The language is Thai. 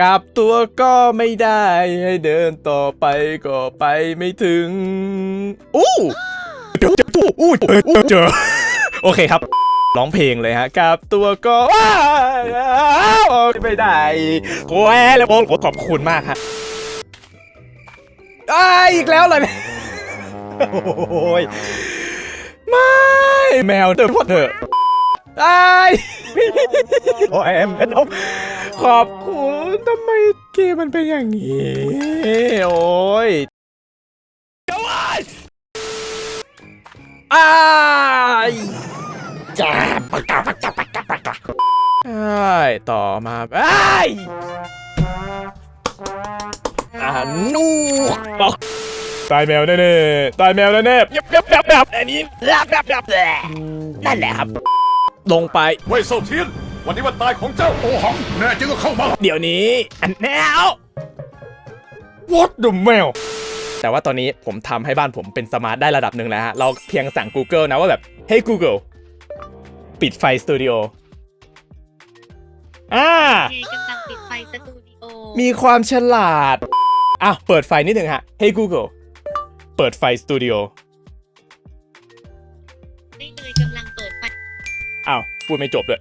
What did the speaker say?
กลับตัวก็ไม่ได้ ให้เดินต่อไปก็ไปไม่ถึง อู้เจอเจออู้อู้เจอเจอ โอเคครับ ร้องเพลงเลยฮะกลับตัวก็ไม่ได้โอ้ยแล้วโอ้ขอบคุณมากฮะอ้าอีกแล้วเลยเนี่ยโอ้ยไม่แมวเติมพอเถอะไอ้โอ้ยแอมแอม ขอบคุณทำไมเกมมันเป็นอย่างนี้ โอ้ยอ้ายจ้าปากกาปากกาปากกาปากกาใช่ต่อมาไอ้ายอ่านูบอกตายแมวแน่ๆตายแมวแน่ๆยับยับยับยับอันนี้ยับยับยับแหละนั่นแหละครับ ลงไปเว่ยเซเทียน วันนี้วันตายของเจ้าโอหังแน่จริงก็เข้ามาเดี๋ยวนี้ อันแนว What the mail แต่ว่าตอนนี้ผมทำให้บ้านผมเป็นสมาร์ทได้ระดับหนึ่งแล้วฮะ เราเพียงสั่ง Google นะว่าแบบ Hey Google ปิดไฟสตูดิโอ อ่าเอกำลังปิดไฟสตูดิโอมีความฉลาด อะ เปิดไฟนิดหนึ่งฮะ Hey Google เปิดไฟสตูดิโอไม่เลยกำลังเปิดไฟอ้าวพูดไม่จบเลย